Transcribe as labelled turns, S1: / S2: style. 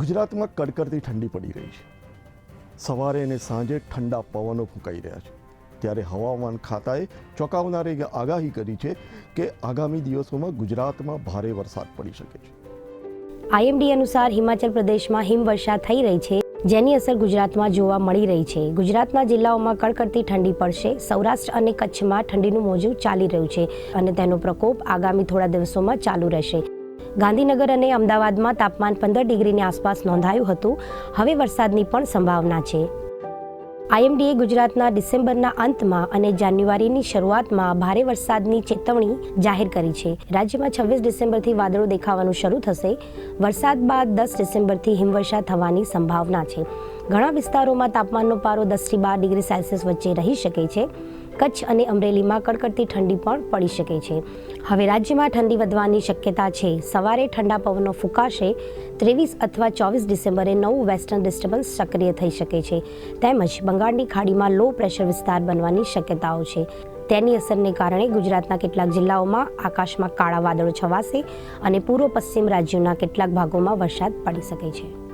S1: ગુજરાતમાં કડકડતી ઠંડી પડી રહી છે. સવારે અને સાંજે ઠંડા પવનો ફૂંકાઈ રહ્યા છે. ત્યારે હવામાન ખાતાએ ચોંકાવનારી આગાહી કરી છે કે આગામી દિવસોમાં ગુજરાતમાં ભારે વરસાદ પડી શકે છે.
S2: આઈએમડી અનુસાર હિમાચલ પ્રદેશમાં હિમવર્ષા થઈ રહી છે, જેની અસર ગુજરાતમાં જોવા મળી રહી છે. ગુજરાતના જિલ્લાઓમાં કડકડતી ઠંડી પડશે. સૌરાષ્ટ્ર અને કચ્છમાં ઠંડીનું મોજું ચાલી રહ્યું છે અને તેનો પ્રકોપ આગામી થોડા દિવસોમાં ચાલુ રહેશે. ગાંધીનગર અને અમદાવાદમાં તાપમાન પંદર ડિગ્રીની આસપાસ નોંધાયું હતું. હવે વરસાદની પણ સંભાવના છે. આઈએમડીએ ગુજરાતના ડિસેમ્બરના અંતમાં અને જાન્યુઆરીની શરૂઆતમાં ભારે વરસાદની ચેતવણી જાહેર કરી છે. રાજ્યમાં છવ્વીસ ડિસેમ્બરથી વાદળો દેખાવાનું શરૂ થશે. વરસાદ બાદ દસ ડિસેમ્બરથી હિમવર્ષા થવાની સંભાવના છે. ઘણા વિસ્તારોમાં તાપમાનનો પારો દસથી બાર ડિગ્રી સેલ્સિયસ વચ્ચે રહી શકે છે. કચ્છ અને અમરેલીમાં કડકડતી ઠંડી પણ પડી શકે છે. હવે રાજ્યમાં ઠંડી વધવાની શક્યતા છે. સવારે ઠંડા પવનો ફૂંકાશે. ત્રેવીસ અથવા ચોવીસ ડિસેમ્બરે નવું વેસ્ટર્ન ડિસ્ટર્બન્સ સક્રિય થઈ શકે છે. તેમજ બંગાળની ખાડીમાં લો પ્રેશર વિસ્તાર બનવાની શક્યતાઓ છે. તેની અસરને કારણે ગુજરાતના કેટલાક જિલ્લાઓમાં આકાશમાં કાળા વાદળો છવાશે અને પૂર્વ પશ્ચિમ રાજ્યોના કેટલાક ભાગોમાં વરસાદ પડી શકે છે.